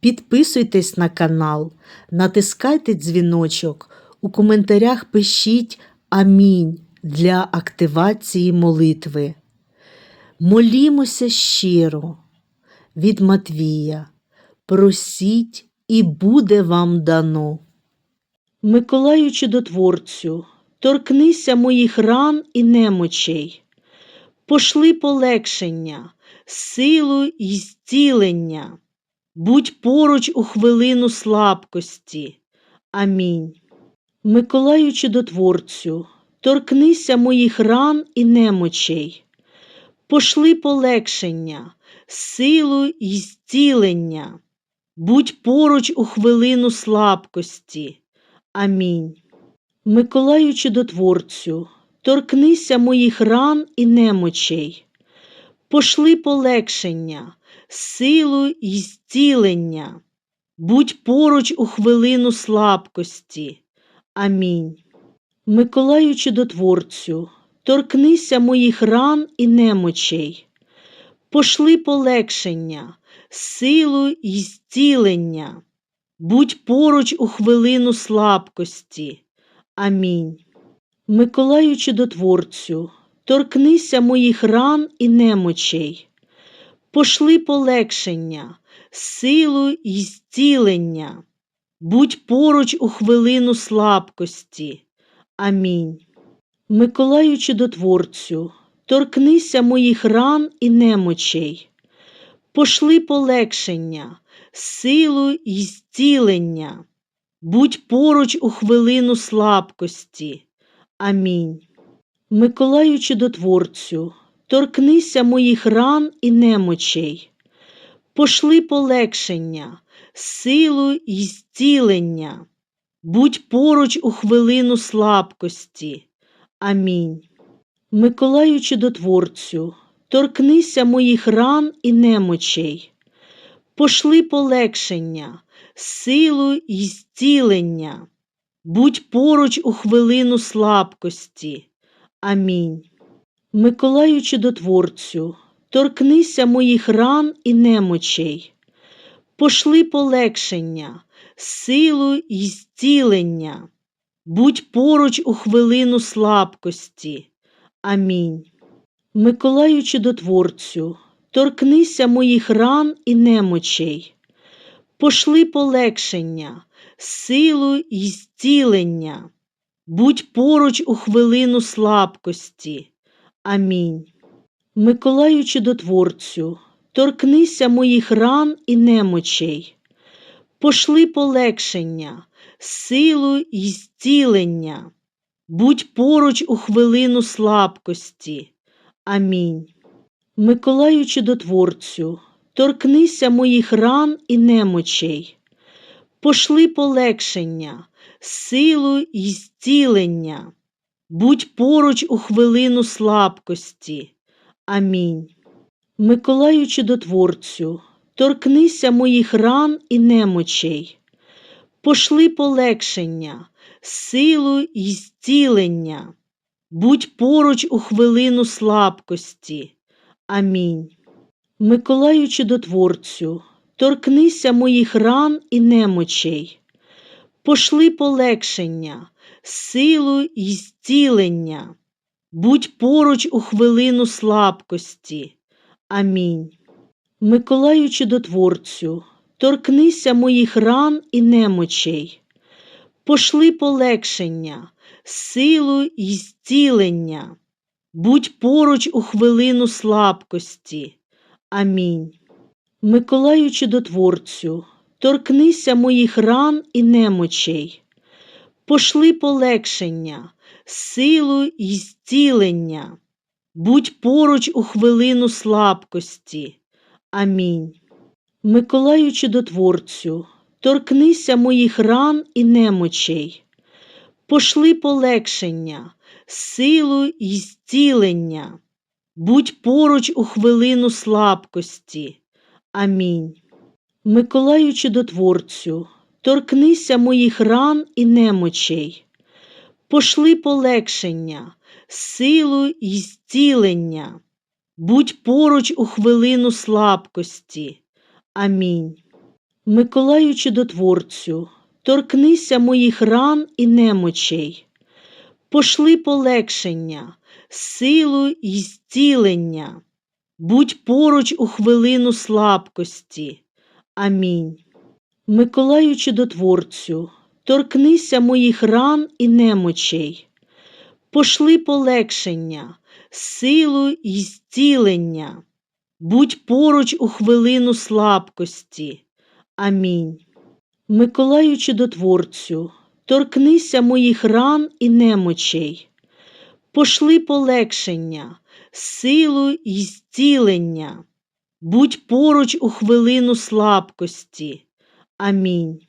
підписуйтесь на канал, натискайте дзвіночок, у коментарях пишіть Амінь для активації молитви. Молімося щиро від Матвія. Просіть і буде вам дано. Миколаю чудотворцю, торкнися моїх ран і немочей, пошли полегшення, силу й зцілення, будь поруч у хвилину слабкості. Амінь. Миколаю чудотворцю, торкнися моїх ран і немочей, пошли полегшення, силу й зцілення, будь поруч у хвилину слабкості. Амінь. Миколаю чудотворцю, торкнися моїх ран і немочей, пошли полегшення, силу й зцілення, будь поруч у хвилину слабкості. Амінь. Миколаю чудотворцю, торкнися моїх ран і немочей, пошли полегшення, силу й зцілення, будь поруч у хвилину слабкості. Амінь. Миколаю чудотворцю, торкнися моїх ран і немочей, пошли полегшення, силу й зцілення, будь поруч у хвилину слабкості. Амінь. Миколаю чудотворцю, торкнися моїх ран і немочей, пошли полегшення, силу й зцілення, будь поруч у хвилину слабкості. Амінь. Миколаю чудотворцю, торкнися моїх ран і немочей, пошли полегшення, силу й зцілення, будь поруч у хвилину слабкості. Амінь. Миколаю чудотворцю, торкнися моїх ран і немочей, пошли полегшення, силу й зцілення, будь поруч у хвилину слабкості. Амінь. Миколаю чудотворцю, торкнися моїх ран і немочей, пошли полегшення, силу й зцілення, будь поруч у хвилину слабкості. Амінь. Миколаю чудотворцю, торкнися моїх ран і немочей, пошли полегшення, силу й зцілення, будь поруч у хвилину слабкості. Амінь. Миколаю чудотворцю, торкнися моїх ран і немочей, пошли полегшення, силу й зцілення, будь поруч у хвилину слабкості. Амінь. Миколаю чудотворцю, торкнися моїх ран і немочей, пошли полегшення, силу й зцілення, будь поруч у хвилину слабкості. Амінь. Миколаю чудотворцю, торкнися моїх ран і немочей, пошли полегшення, силу й зцілення, будь поруч у хвилину слабкості. Амінь. Миколаю чудотворцю, торкнися моїх ран і немочей, пошли полегшення, силу й зцілення, будь поруч у хвилину слабкості. Амінь. Миколаю чудотворцю, торкнися моїх ран і немочей, Пошли полегшення, силу й зцілення, будь поруч у хвилину слабкості. Амінь. Миколаю Чудотворцю, торкнися моїх ран і немочей, пошли полегшення, силу й зцілення, будь поруч у хвилину слабкості. Амінь. Миколаю Чудотворцю, торкнися моїх ран і немочей, пошли полегшення, силу й зцілення, будь поруч у хвилину слабкості. Амінь. Миколаю Чудотворцю, торкнися моїх ран і немочей, пошли полегшення, силу й зцілення, будь поруч у хвилину слабкості. Амінь. Миколаю Чудотворцю, торкнися моїх ран і немочей, пошли полегшення, силу й зцілення, будь поруч у хвилину слабкості. Амінь. Миколаю Чудотворцю, торкнися моїх ран і немочей, пошли полегшення, силу й зцілення, будь поруч у хвилину слабкості. Амінь. Миколаю Чудотворцю, торкнися моїх ран і немочей, пошли полегшення, силу й зцілення, будь поруч у хвилину слабкості. Амінь.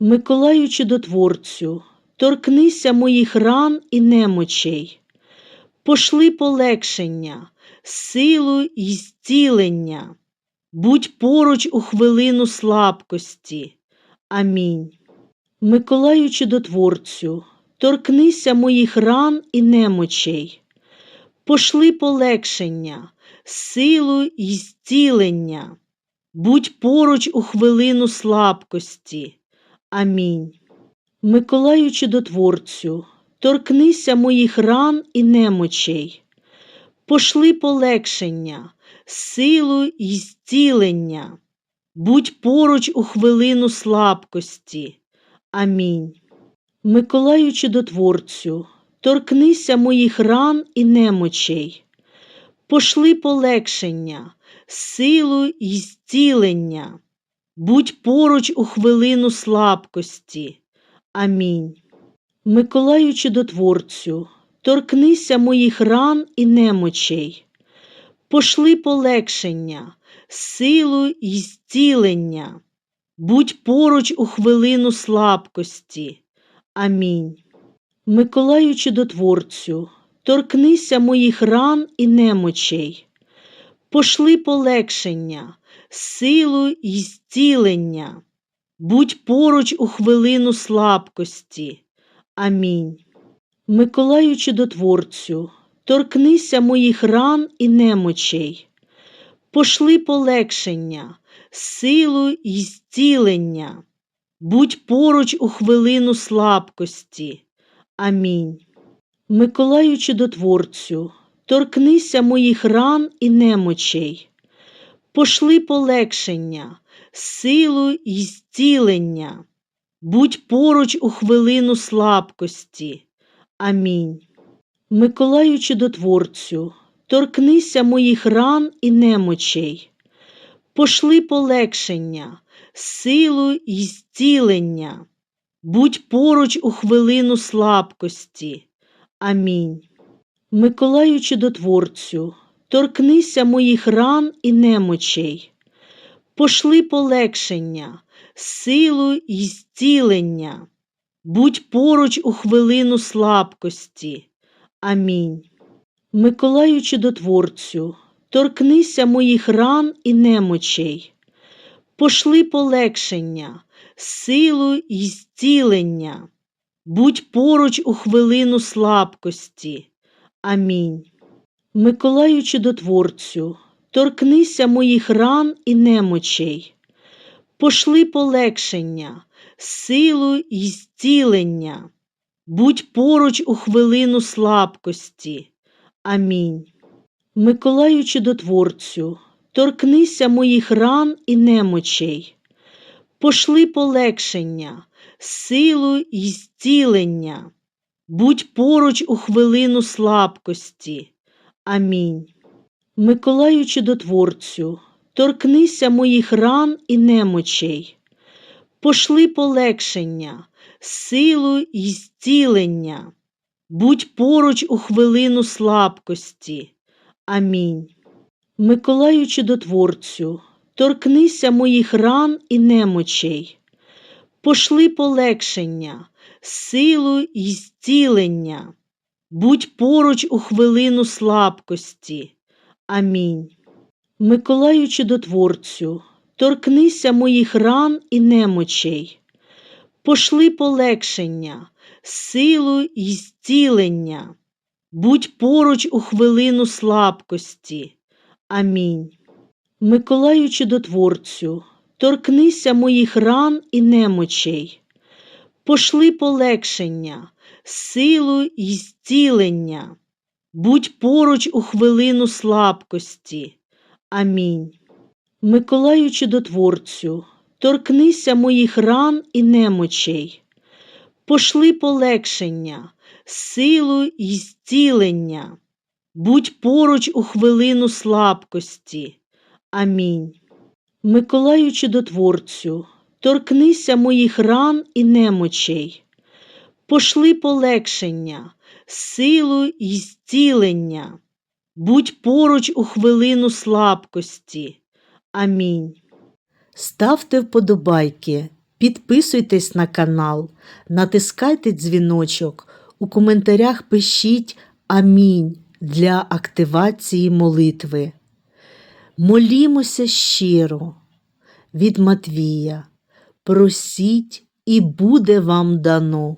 Миколаю Чудотворцю, торкнися моїх ран і немочей, пошли полегшення, силу й зцілення, будь поруч у хвилину слабкості. Амінь. Миколаю Чудотворцю, торкнися моїх ран і немочей, пошли полегшення, силу й зцілення, будь поруч у хвилину слабкості. Амінь. Миколаю Чудотворцю, торкнися моїх ран і немочей, пошли полегшення, силу й зцілення, будь поруч у хвилину слабкості. Амінь. Миколаю Чудотворцю, торкнися моїх ран і немочей, пошли полегшення, силу й зцілення, будь поруч у хвилину слабкості. Амінь. Миколаю Чудотворцю, торкнися моїх ран і немочей, пошли полегшення, силу й зцілення, будь поруч у хвилину слабкості. Амінь. Миколаю Чудотворцю, торкнися моїх ран і немочей, пошли полегшення, силу й зцілення, будь поруч у хвилину слабкості. Амінь. Миколаю Чудотворцю, торкнися моїх ран і немочей, пошли полегшення, силу й зцілення, будь поруч у хвилину слабкості. Амінь. Миколаю Чудотворцю, торкнися моїх ран і немочей, пошли полегшення, силу й зцілення, будь поруч у хвилину слабкості. Амінь. Миколаю Чудотворцю, торкнися моїх ран і немочей, пошли полегшення, силу й зцілення, будь поруч у хвилину слабкості. Амінь. Миколаю Чудотворцю, торкнися моїх ран і немочей, пошли полегшення, силу й зцілення, будь поруч у хвилину слабкості. Амінь. Миколаю Чудотворцю, торкнися моїх ран і немочей, пошли полегшення, силу й зцілення, будь поруч у хвилину слабкості. Амінь. Миколаю Чудотворцю, торкнися моїх ран і немочей, пошли полегшення, силу й зцілення, будь поруч у хвилину слабкості. Амінь. Миколаю Чудотворцю, торкнися моїх ран і немочей, пошли полегшення, силу й зцілення. Будь поруч у хвилину слабкості. Амінь. Миколаю чудотворцю, торкнися моїх ран і немочей. Пошли полегшення, силу й зцілення. Будь поруч у хвилину слабкості. Амінь. Миколаю чудотворцю, торкнися моїх ран і немочей. Пошли полегшення, силу й зцілення. Будь поруч у хвилину слабкості. Амінь. Миколаю чудотворцю, торкнися моїх ран і немочей. Пошли полегшення, силу й зцілення. Будь поруч у хвилину слабкості. Амінь. Миколаю чудотворцю, торкнися моїх ран і немочей. Пошли полегшення, силу й зцілення. Будь поруч у хвилину слабкості. Амінь. Миколаю чудотворцю, торкнися моїх ран і немочей. Пошли полегшення, силу й зцілення. Будь поруч у хвилину слабкості. Амінь. Миколаю чудотворцю, торкнися моїх ран і немочей. Пошли полегшення, силу й зцілення. Будь поруч у хвилину слабкості. Амінь. Ставте вподобайки, підписуйтесь на канал, натискайте дзвіночок, у коментарях пишіть Амінь для активації молитви. Молімося щиро від Матвія. Просіть і буде вам дано.